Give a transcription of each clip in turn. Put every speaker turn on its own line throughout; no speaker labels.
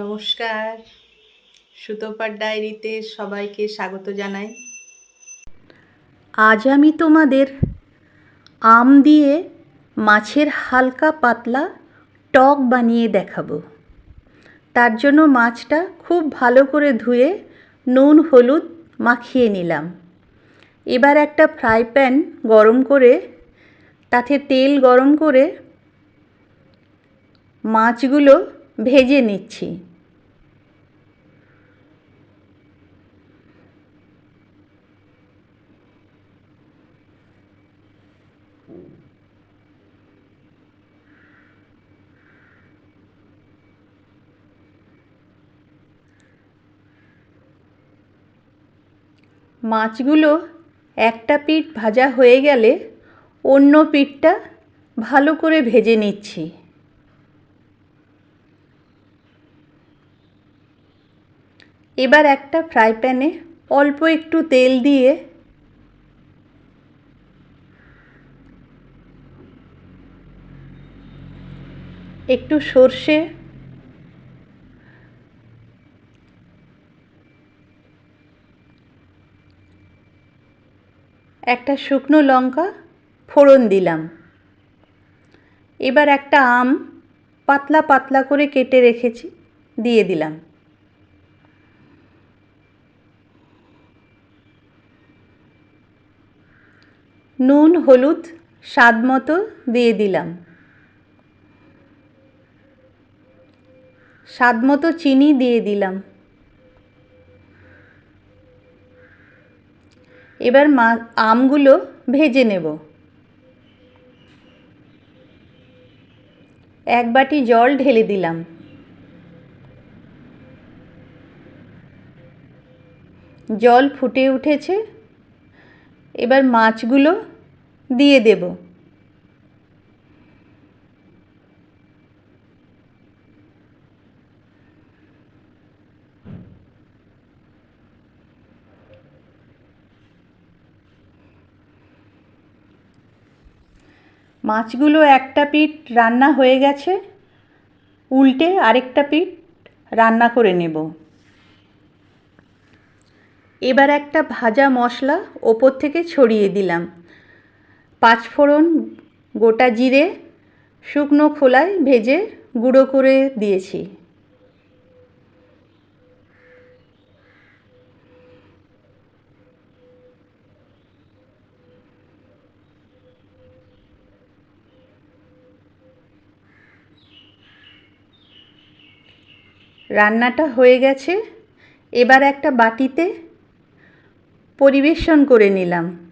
নমস্কার। সুতোপার ডায়েরিতে সবাইকে স্বাগত জানাই।
আজ আমি তোমাদের আম দিয়ে মাছের হালকা পাতলা টক বানিয়ে দেখাবো। তার জন্য মাছটা খুব ভালো করে ধুয়ে নুন, হলুদ মাখিয়ে নিলাম। এবার একটা ফ্রাই প্যান গরম করে, তাতে তেল গরম করে মাছগুলো ভেজে নিচ্ছি। মাছগুলো একটা পিঠ ভাজা হয়ে গেলে অন্য পিঠটা ভালো করে ভেজে নিচ্ছি। এবার একটা ফ্রাই প্যানে অল্প একটু তেল দিয়ে একটু সর্ষে একটা শুকনো লঙ্কা ফোড়ন দিলাম। এবার একটা আম পাতলা পাতলা করে কেটে রেখেছি, দিয়ে দিলাম। নুন, হলুদ, স্বাদ মতো দিয়ে দিলাম। স্বাদ মতো চিনি দিয়ে দিলাম। এবার মা, আমগুলো ভেজে নেব। এক বাটি জল ঢেলে দিলাম। জল ফুটে উঠেছে। এবার মাছগুলো দিয়ে দেব। মাছগুলো একটা পিঠ রান্না হয়ে গেছে, উল্টে আরেকটা পিঠ রান্না করে নেব। এবার একটা ভাজা মশলা ওপর থেকে ছড়িয়ে দিলাম। পাঁচফোড়ন, গোটা জিরে, শুকনো খোলায় ভেজে গুঁড়ো করে দিয়েছি। রান্নাটা হয়ে গেছে। এবার একটা বাটিতে পরিবেশন করে নিলাম।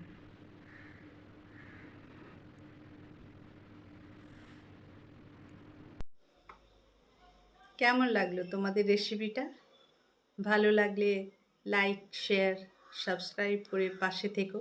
কেমন লাগল তোমাদের রেসিপিটা ভালো লাগলে লাইক শেয়ার সাবস্ক্রাইব করে পাশে থেকো।